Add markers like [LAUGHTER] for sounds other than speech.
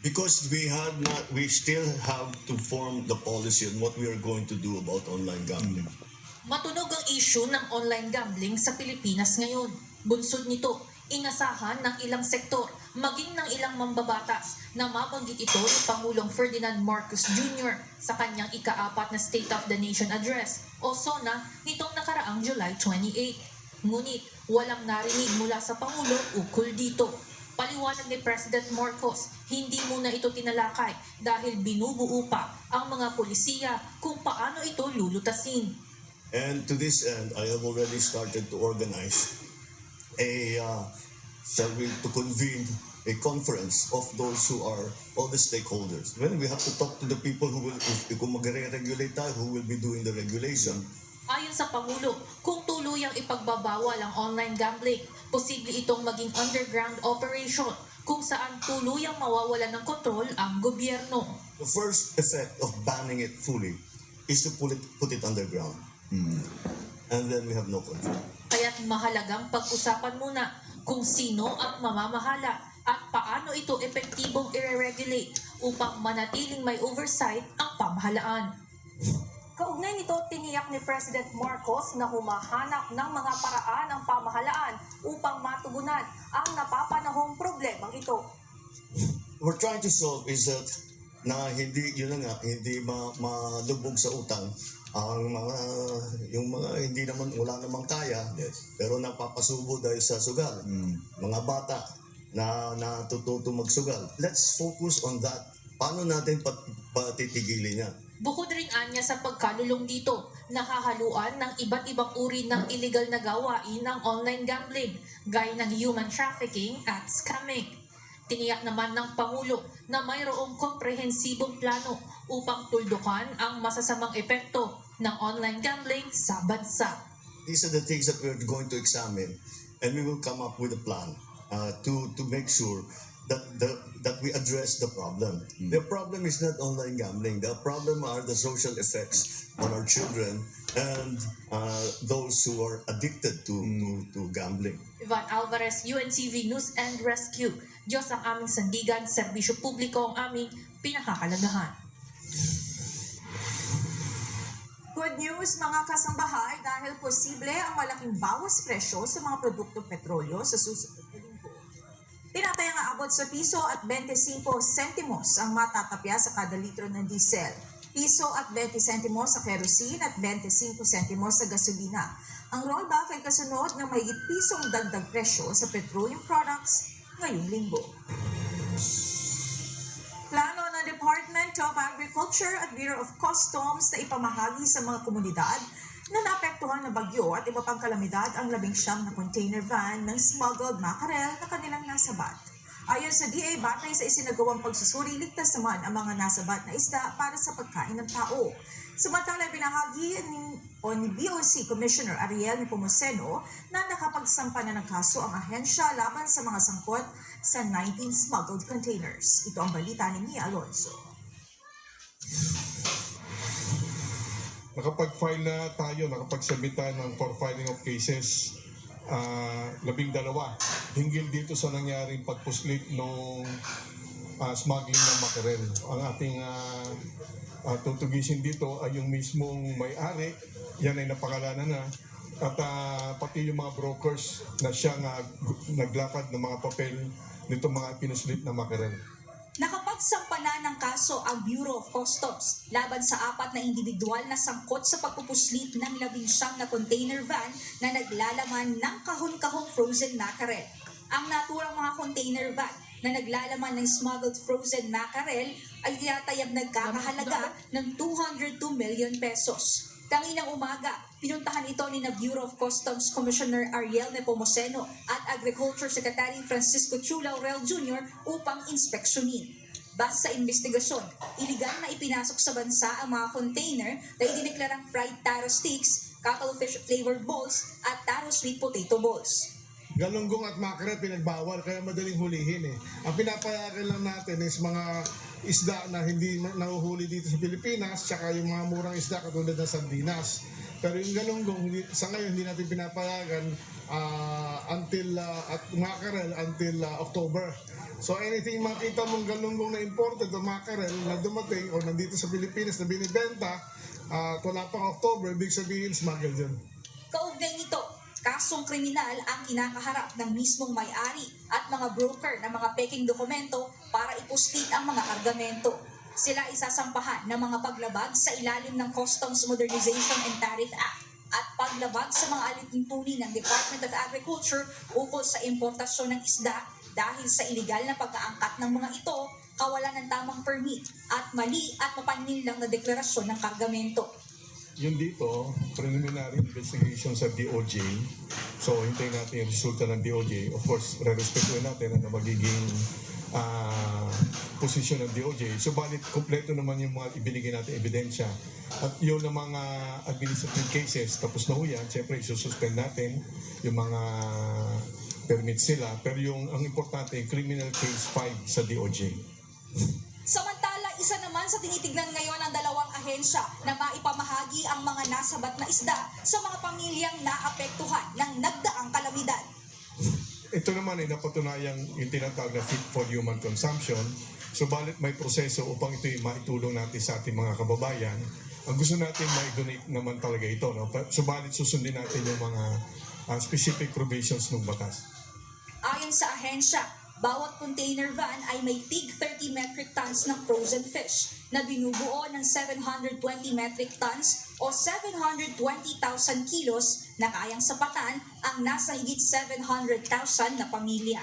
Because we had not, we still have to form the policy on what we are going to do about online gambling. Matunog ang issue ng online gambling sa Pilipinas ngayon. Bunsod nito, inasahan ng ilang sektor, maging ng ilang mambabatas na mabanggit ito ni Pangulong Ferdinand Marcos Jr. sa kanyang ikaapat na State of the Nation Address o SONA nitong nakaraang July 28. Ngunit walang narinig mula sa Pangulo ukol dito. Paliwanag ni President Marcos, hindi muna ito tinalakay dahil binubuo pa ang mga polisiya kung paano ito lulutasin. And to this end, I have already started to organize a, uh, shall we, to convene a conference of those who are all the stakeholders. Well, we have to talk to the people who will, if, kung magre-regulate tayo, who will be doing the regulation. Ayon sa Pangulo, kung tuluyang ipagbabawal ang online gambling, posible itong maging underground operation kung saan tuluyang mawawalan ng kontrol ang gobyerno. The first effect of banning it fully is to put it, put it underground. And then we have no control. Kaya't mahalagang pag-usapan muna kung sino ang mamamahala at paano ito epektibong i-regulate upang manatiling may oversight ang pamahalaan. [LAUGHS] Kaugnay nito, tiniyak ni President Marcos na humahanap ng mga paraan ang pamahalaan upang matugunan ang napapanahong problemang ito. we're trying to solve is that na hindi yun na nga hindi ma, malubog sa utang ang mga yung mga hindi naman wala namang kaya pero napapasubo dahil sa sugal. Mga bata na natututo magsugal. Let's focus on that. Paano natin pat, patitigilin yan Bukod rin anya sa pagkalulong dito, nakahaluan ng iba't ibang uri ng illegal na gawain ng online gambling, gaya ng human trafficking at scamming. Tiniyak naman ng Pangulo na mayroong komprehensibong plano upang tuldukan ang masasamang epekto ng online gambling sa bansa. these are the things that we're going to examine and we will come up with a plan uh, to to make sure that the, that we address the problem. The problem is not online gambling. The problem are the social effects on our children and uh, those who are addicted to, to, to gambling. Ivan Alvarez, UNCV News and Rescue. Diyos ang aming sandigan, serbisyo publiko ang aming pinakahalagahan. Good news mga kasambahay dahil posible ang malaking bawas presyo sa mga produktong petrolyo sa linggo. Tinatayang aabot sa piso at 25 sentimos ang matatapya sa kada litro ng diesel. Piso at 20 sentimos sa kerosene at 25 sentimos sa gasolina. Ang rollback ay kasunod ng mahigit pisong dagdag presyo sa petroleum products ngayong linggo. Plano ng Department of Agriculture at Bureau of Customs na ipamahagi sa mga komunidad na naapektuhan ng bagyo at iba pang kalamidad ang labing siyam na container van ng smuggled mackerel na kanilang nasabat. Ayon sa DA, batay sa isinagawang pagsusuri, ligtas naman ang mga nasabat na isda para sa pagkain ng tao. Samantala, binahagi ni, o ni BOC Commissioner Ariel Nepomuceno na nakapagsampa na ng kaso ang ahensya laban sa mga sangkot sa 19 smuggled containers. Ito ang balita ni Mia Alonso. Nakapag-file na tayo, nakapag-submit tayo ng for filing of cases, ah, labing dalawa. Hinggil dito sa nangyaring pagpuslit nung ah, smuggling ng mackerel. Ang ating ah, ah, tutugisin dito ay yung mismong may-ari, yan ay napakalanan na, at ah, pati yung mga brokers na siya nga naglakad ng mga papel nito mga pinuslit na mackerel. Nakapagsampa na ng kaso ang Bureau of Customs laban sa apat na individual na sangkot sa pagpupuslit ng labing siyam na container van na naglalaman ng kahon-kahong frozen mackerel. Ang naturang mga container van na naglalaman ng smuggled frozen mackerel ay tiyatayag nagkakahalaga ng 202 million pesos. Kanginang umaga, pinuntahan ito ni na Bureau of Customs Commissioner Ariel Nepomuceno at Agriculture Secretary Francisco Chu Laurel Jr. upang inspeksyonin. Base sa investigasyon, iligal na ipinasok sa bansa ang mga container na idineklarang fried taro sticks, cuttlefish flavored balls at taro sweet potato balls. Galunggong at mackerel pinagbawal kaya madaling hulihin eh. Ang pinapayagan lang natin is mga isda na hindi na- nahuhuli dito sa Pilipinas tsaka yung mga murang isda katulad ng sardinas. Pero yung galunggong, hindi, sa ngayon hindi natin pinapayagan ah, until, ah, at mackerel until ah, October. So anything makita mong galunggong na imported o mackerel na dumating o nandito sa Pilipinas na binibenta at wala pang October, ibig sabihin smuggled yun. Kaugnay nito, kasong kriminal ang kinakaharap ng mismong may-ari at mga broker ng mga peking dokumento para ipuslit ang mga kargamento. Sila isasampahan ng mga paglabag sa ilalim ng Customs Modernization and Tariff Act at paglabag sa mga alituntunin ng Department of Agriculture ukol sa importasyon ng isda dahil sa iligal na pag-aangkat ng mga ito, kawalan ng tamang permit at mali at mapanlinlang na deklarasyon ng kargamento. Yun dito, preliminary investigation sa DOJ. So, hintayin natin yung resulta ng DOJ. Of course, re-respetuhin natin ano magiging ah, posisyon ng DOJ. Subalit, kompleto naman yung mga ibinigay natin ebidensya. At yun ang mga administrative cases, tapos na ho yan, siyempre, isususpend natin yung mga permits nila. Pero yung, ang importante, criminal case 5 sa DOJ. Samantala, isa naman sa tinitignan ngayon ng dalawang ahensya na maipamahagi ang mga nasabat na isda sa mga pamilyang naapektuhan ng nagdaang kalamidad. Ito naman ay napatunayang yung tinatawag na fit for human consumption. Subalit may proseso upang ito maitulong natin sa ating mga kababayan. Ang gusto natin ma-donate naman talaga ito. No? Subalit susundin natin yung mga ah, specific provisions ng batas. Ayon sa ahensya, bawat container van ay may tig 30 metric tons ng frozen fish na binubuo ng 720 metric tons o 720,000 kilos na kayang sapatan ang nasa higit 700,000 na pamilya.